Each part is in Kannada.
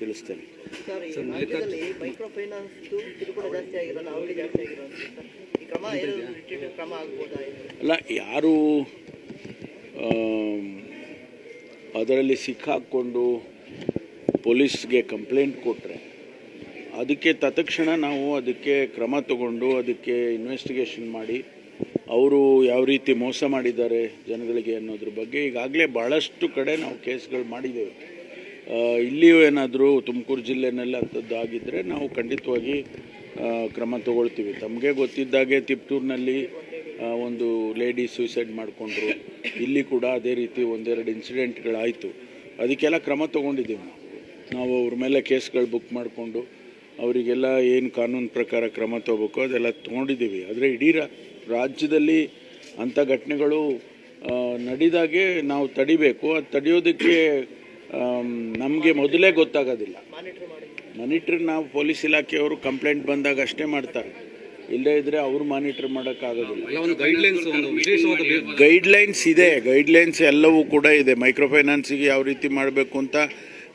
ತಿಳಿಸ್ತೇನೆ. ಅಲ್ಲ ಯಾರು ಅದರಲ್ಲಿ ಸಿಕ್ಕಾಕ್ಕೊಂಡು ಪೊಲೀಸ್ಗೆ ಕಂಪ್ಲೇಂಟ್ ಕೊಟ್ಟರೆ ಅದಕ್ಕೆ ತತ್ಕ್ಷಣ ನಾವು ಅದಕ್ಕೆ ಕ್ರಮ ತಗೊಂಡು ಅದಕ್ಕೆ ಇನ್ವೆಸ್ಟಿಗೇಷನ್ ಮಾಡಿ ಅವರು ಯಾವ ರೀತಿ ಮೋಸ ಮಾಡಿದ್ದಾರೆ ಜನಗಳಿಗೆ ಅನ್ನೋದ್ರ ಬಗ್ಗೆ ಈಗಾಗಲೇ ಭಾಳಷ್ಟು ಕಡೆ ನಾವು ಕೇಸ್ಗಳು ಮಾಡಿದ್ದೇವೆ. ಇಲ್ಲಿಯೂ ಏನಾದರೂ ತುಮಕೂರು ಜಿಲ್ಲೆನಲ್ಲಿ ಅಂಥದ್ದು ಆಗಿದ್ದರೆ ನಾವು ಖಂಡಿತವಾಗಿ ಕ್ರಮ ತಗೊಳ್ತೀವಿ. ತಮಗೆ ಗೊತ್ತಿದ್ದಾಗೆ ತಿಪ್ಟೂರಿನಲ್ಲಿ ಒಂದು ಲೇಡಿ ಸೂಸೈಡ್ ಮಾಡಿಕೊಂಡ್ರು. ಇಲ್ಲಿ ಕೂಡ ಅದೇ ರೀತಿ ಒಂದೆರಡು ಇನ್ಸಿಡೆಂಟ್ಗಳಾಯಿತು. ಅದಕ್ಕೆಲ್ಲ ಕ್ರಮ ತೊಗೊಂಡಿದ್ದೀವಿ ನಾವು. ಅವ್ರ ಮೇಲೆ ಕೇಸ್ಗಳು ಬುಕ್ ಮಾಡಿಕೊಂಡು, ಅವರಿಗೆಲ್ಲ ಏನು ಕಾನೂನು ಪ್ರಕಾರ ಕ್ರಮ ತಗೋಬೇಕು ಅದೆಲ್ಲ ತೊಗೊಂಡಿದ್ದೀವಿ. ಆದರೆ ಇಡೀ ರಾಜ್ಯದಲ್ಲಿ ಅಂಥ ಘಟನೆಗಳು ನಡಿದಾಗೆ ನಾವು ತಡಿಬೇಕು. ಅದು ತಡೆಯೋದಕ್ಕೆ ನಮಗೆ ಮೊದಲೇ ಗೊತ್ತಾಗೋದಿಲ್ಲ. ಮಾನಿಟರ್ ಮಾಡಿ ಮಾನಿಟ್ರ್ ನಾವು ಪೊಲೀಸ್ ಇಲಾಖೆಯವರು ಕಂಪ್ಲೇಂಟ್ ಬಂದಾಗ ಅಷ್ಟೇ ಮಾಡ್ತಾರೆ. ಇಲ್ಲದೇ ಇದ್ದರೆ ಅವರು ಮಾನಿಟರ್ ಮಾಡೋಕ್ಕಾಗೋದಿಲ್ಲ. ಗೈಡ್ಲೈನ್ಸ್ ಇದೆ. ಗೈಡ್ಲೈನ್ಸ್ ಎಲ್ಲವೂ ಕೂಡ ಇದೆ. ಮೈಕ್ರೋ ಫೈನಾನ್ಸಿಗೆ ಯಾವ ರೀತಿ ಮಾಡಬೇಕು ಅಂತ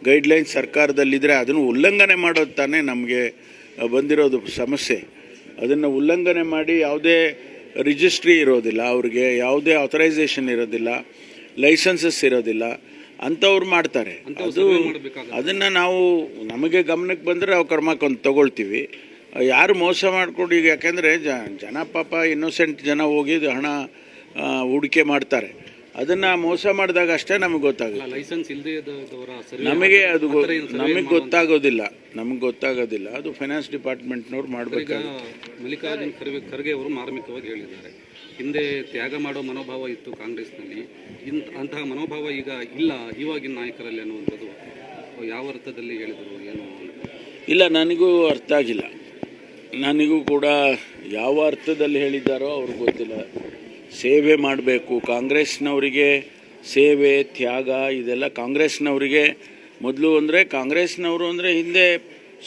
ಗೈಡ್ಲೈನ್ಸ್ ಸರ್ಕಾರದಲ್ಲಿದ್ದರೆ ಅದನ್ನು ಉಲ್ಲಂಘನೆ ಮಾಡೋದು ತಾನೇ ನಮಗೆ ಬಂದಿರೋದು ಸಮಸ್ಯೆ. ಅದನ್ನು ಉಲ್ಲಂಘನೆ ಮಾಡಿ ಯಾವುದೇ ರಿಜಿಸ್ಟ್ರಿ ಇರೋದಿಲ್ಲ ಅವ್ರಿಗೆ ಯಾವುದೇ ಆಥರೈಸೇಷನ್ ಇರೋದಿಲ್ಲ ಲೈಸೆನ್ಸಸ್ ಇರೋದಿಲ್ಲ. ಅಂಥವ್ರು ಮಾಡ್ತಾರೆ. ಅದು ಅದನ್ನು ನಾವು ನಮಗೆ ಗಮನಕ್ಕೆ ಬಂದರೆ ನಾವು ಕ್ರಮ ಕೊಂದ್ ತಗೊಳ್ತೀವಿ. ಯಾರು ಮೋಸ ಮಾಡಿಕೊಂಡು ಈಗ ಯಾಕೆಂದರೆ ಜನ ಪಾಪ ಇನ್ನೋಸೆಂಟ್ ಜನ ಹೋಗಿ ಹಣ ಹೂಡಿಕೆ ಮಾಡ್ತಾರೆ. ಅದನ್ನು ಮೋಸ ಮಾಡಿದಾಗ ಅಷ್ಟೇ ನಮಗೆ ಗೊತ್ತಾಗುತ್ತೆ. ಲೈಸೆನ್ಸ್ ಇಲ್ಲದೆ ನಮಗೆ ಅದು ನಮಗೆ ಗೊತ್ತಾಗೋದಿಲ್ಲ. ನಮಗೆ ಗೊತ್ತಾಗೋದಿಲ್ಲ. ಅದು ಫೈನಾನ್ಸ್ ಡಿಪಾರ್ಟ್ಮೆಂಟ್ನವ್ರು ಮಾಡಬೇಕಾಗುತ್ತೆ. ಮಲ್ಲಿಕಾರ್ಜುನ್ ಖರ್ಗೆ ಖರ್ಗೆ ಅವರು ಮಾರ್ಮಿಕವಾಗಿ ಹೇಳಿದ್ದಾರೆ. ಹಿಂದೆ ತ್ಯಾಗ ಮಾಡೋ ಮನೋಭಾವ ಇತ್ತು ಕಾಂಗ್ರೆಸ್ನಲ್ಲಿ. ಇಂಥ ಅಂತಹ ಮನೋಭಾವ ಈಗ ಇಲ್ಲ ಇವಾಗಿನ ನಾಯಕರಲ್ಲಿ ಅನ್ನುವಂಥದ್ದು. ಯಾವ ಅರ್ಥದಲ್ಲಿ ಹೇಳಿದರು ಏನು? ಇಲ್ಲ ನನಗೂ ಅರ್ಥ ಆಗಿಲ್ಲ. ನನಗೂ ಕೂಡ ಯಾವ ಅರ್ಥದಲ್ಲಿ ಹೇಳಿದ್ದಾರೋ ಅವ್ರಿಗೆ ಗೊತ್ತಿಲ್ಲ. ಸೇವೆ ಮಾಡಬೇಕು. ಕಾಂಗ್ರೆಸ್ನವರಿಗೆ ಸೇವೆ, ತ್ಯಾಗ ಇದೆಲ್ಲ ಕಾಂಗ್ರೆಸ್ನವರಿಗೆ ಮೊದಲು ಅಂದರೆ ಕಾಂಗ್ರೆಸ್ನವರು ಅಂದರೆ ಹಿಂದೆ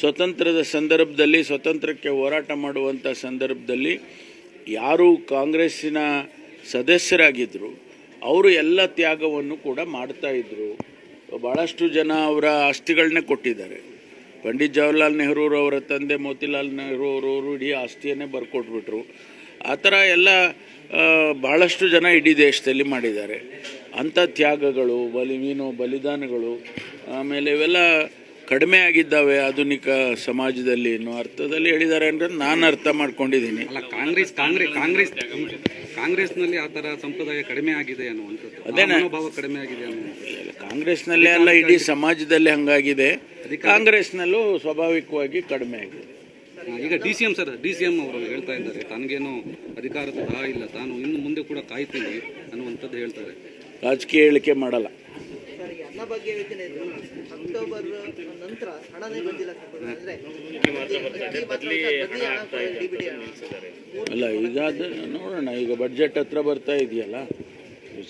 ಸ್ವತಂತ್ರದ ಸಂದರ್ಭದಲ್ಲಿ, ಸ್ವತಂತ್ರಕ್ಕೆ ಹೋರಾಟ ಮಾಡುವಂಥ ಸಂದರ್ಭದಲ್ಲಿ ಯಾರು ಕಾಂಗ್ರೆಸ್ಸಿನ ಸದಸ್ಯರಾಗಿದ್ದರು ಅವರು ಎಲ್ಲ ತ್ಯಾಗವನ್ನು ಕೂಡ ಮಾಡ್ತಾ ಇದ್ದರು ಭಾಳಷ್ಟು ಜನ ಅವರ ಆಸ್ತಿಗಳನ್ನೇ ಕೊಟ್ಟಿದ್ದಾರೆ. ಪಂಡಿತ್ ಜವಾಹರ್ಲಾಲ್ ನೆಹರೂರವರ ತಂದೆ ಮೋತಿಲಾಲ್ ನೆಹರೂ ಅವರವರು ಇಡೀ ಆಸ್ತಿಯನ್ನೇ ಬರ್ಕೊಟ್ಬಿಟ್ರು. ಆ ಥರ ಎಲ್ಲ ಭಾಳಷ್ಟು ಬಹಳಷ್ಟು ಜನ ಇಡೀ ದೇಶದಲ್ಲಿ ಮಾಡಿದ್ದಾರೆ. ಅಂಥ ತ್ಯಾಗಗಳು ಬಲಿ ಮೀನು ಬಲಿದಾನಗಳು ಆಮೇಲೆ ಇವೆಲ್ಲ ಕಡಿಮೆ ಆಗಿದ್ದಾವೆ ಆಧುನಿಕ ಸಮಾಜದಲ್ಲಿ ಅನ್ನೋ ಅರ್ಥದಲ್ಲಿ ಹೇಳಿದ್ದಾರೆ ಅಂದರೆ ನಾನು ಅರ್ಥ ಮಾಡ್ಕೊಂಡಿದ್ದೀನಿ. ಅಲ್ಲ ಕಾಂಗ್ರೆಸ್ ಕಾಂಗ್ರೆಸ್ ಕಾಂಗ್ರೆಸ್ ಕಾಂಗ್ರೆಸ್ನಲ್ಲಿ ಆ ಥರ ಸಂಪ್ರದಾಯ ಕಡಿಮೆ ಆಗಿದೆ ಅನ್ನುವಂಥದ್ದು. ಅದೇ ಅನುಭವ ಕಡಿಮೆ ಆಗಿದೆ ಕಾಂಗ್ರೆಸ್ನಲ್ಲೇ ಅಲ್ಲ ಇಡೀ ಸಮಾಜದಲ್ಲಿ ಹಂಗಾಗಿದೆ. ಕಾಂಗ್ರೆಸ್ನಲ್ಲೂ ಸ್ವಾಭಾವಿಕವಾಗಿ ಕಡಿಮೆ ಆಗಿದೆ. ಈಗ D C M sir D C M ಅವರು ಹೇಳ್ತಾ ಇದ್ದಾರೆ ತನಗೇನು ಅಧಿಕಾರದ ದಾ ಇಲ್ಲ ತಾನು ಇನ್ನು ಮುಂದೆ ಕೂಡ ಕಾಯ್ತೀನಿ ಅನ್ನುವಂಥದ್ದು ಹೇಳ್ತಾರೆ. ರಾಜಕೀಯ ಹೇಳಿಕೆ ಮಾಡಲ್ಲ. ಸರ್ ಈ ಬಗ್ಗೆ ಯೋಜನೆ ಅಕ್ಟೋಬರ್ ನಂತರ ಹಣನೇ ಬಂದಿಲ್ಲ ಸರ್ ಅಂದ್ರೆ ಬದಲಿ ಹಣ ಡಿಬಿಡಿ ಹಣ ಅಲ್ಲ ಈಗ ಅದು ನೋಡೋಣ ಈಗ ಬಡ್ಜೆಟ್ ಹತ್ರ ಬರ್ತಾ ಇದೆಯಲ್ಲ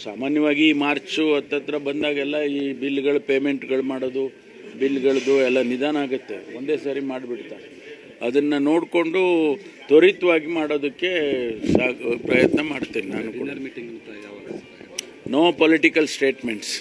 ಸಾಮಾನ್ಯವಾಗಿ ಈ ಮಾರ್ಚು ಹತ್ತತ್ರ ಬಂದಾಗೆಲ್ಲ ಈ ಬಿಲ್ಗಳು ಪೇಮೆಂಟ್ಗಳು ಮಾಡೋದು ಬಿಲ್ಗಳದ್ದು ಎಲ್ಲ ನಿಧಾನ ಆಗುತ್ತೆ. ಒಂದೇ ಸಾರಿ ಮಾಡಿಬಿಡ್ತಾರೆ. ಅದನ್ನು ನೋಡಿಕೊಂಡು ತ್ವರಿತವಾಗಿ ಮಾಡೋದಕ್ಕೆ ಸಾಕು ಪ್ರಯತ್ನ ಮಾಡ್ತೇನೆ ನಾನು ಕೂಡ. No political statements